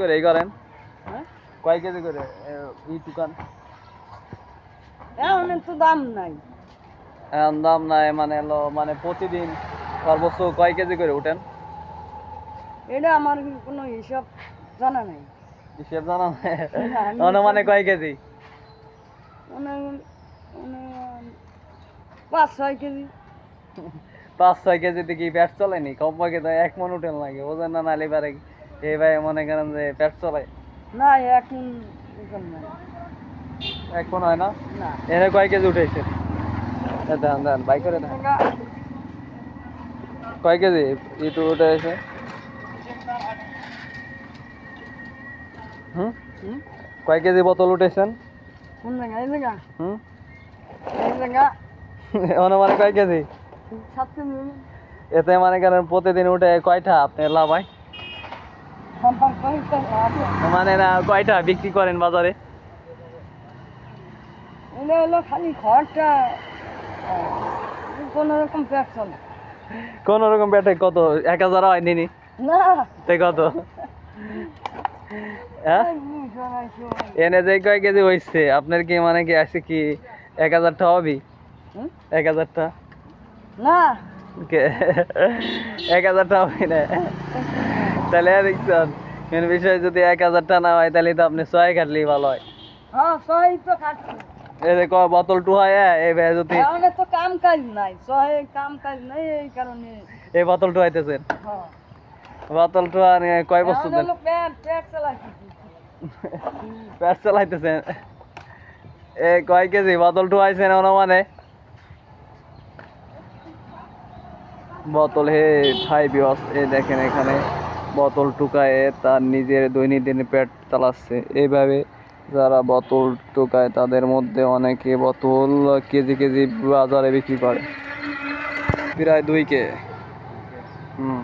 করে এই করেন। হ্যাঁ? কয় কেজি করে এ, ই দোকান? এখন তো দাম নাই। এখন দাম নাই মানে মানে প্রতিদিন সর্বোচ্চ কয় কেজি করে উঠেন? এটা আমার কোনো হিসাব জানা নাই। হিসেব জানা নাই? না, আমি অনুমানে কয় কেজি? মানে মানে পাঁচ ছয় কেজি। পাঁচ ছয় কেজিতে কি পেট চলেনি কমপক্ষে তো এক মন উঠেন লাগে ওজন না নালে পারে এই ভাই মনে করেন যে পেট চলে? না এখন মন হয় না? এনে কয় কেজি উঠেছে? দেন দেন বাই করে দেন। কয় কেজি? ইটু উঠে এসে হুম? কয় কেজি বোতল উঠেছেন? কোন জায়গা? এই জায়গা? হুম? এই জায়গা? অনুমানে কয় কেজি? সাত কেজি। এতে মানে করেন প্রতিদিন উঠে কয়টা? আপনি লাভ হয় মানে না কয়টা বিক্রি করেন বাজারে? এটা হলো খালি খড়টা কোনো রকম পেট চলে। কোন রকম পেটে কত? এক হাজার হয় নিনি? না। কত? হ্যাঁ। এনে যে কয় কেজি হয়েছে আপনার কি মানে কি আছে কি এক হাজারটা হবি? এক হাজারটা? না। এক হাজারটা হবে না? তাহলে আর দেখছেন বিষয় যদি এক হয় তাহলে তো আপনি ছয় কাটলেই ভালো হয়। হ্যাঁ সবাই তো এই কয় বোতল হয় হ্যাঁ, এই ভাই যদি এখন তো কাম কাজ নাই সহে কাম কাজ নাই এই কারণে। এই বোতল হ্যাঁ। বোতল কয় বছর পেট চালাইতেছেন? এ কয় কেজি? বোতল টু আইছেন অনুমানে? বোতল হে ঠাই বিয়স এ দেখেন এখানে। বোতল টুকায় তার নিজের দৈনন্দিন পেট চালাচ্ছে। এইভাবে যারা বোতল টুকায়, তাদের মধ্যে অনেকে বোতল কেজি কেজি বাজারে বিক্রি করে। প্রায় দুই কে। হুম।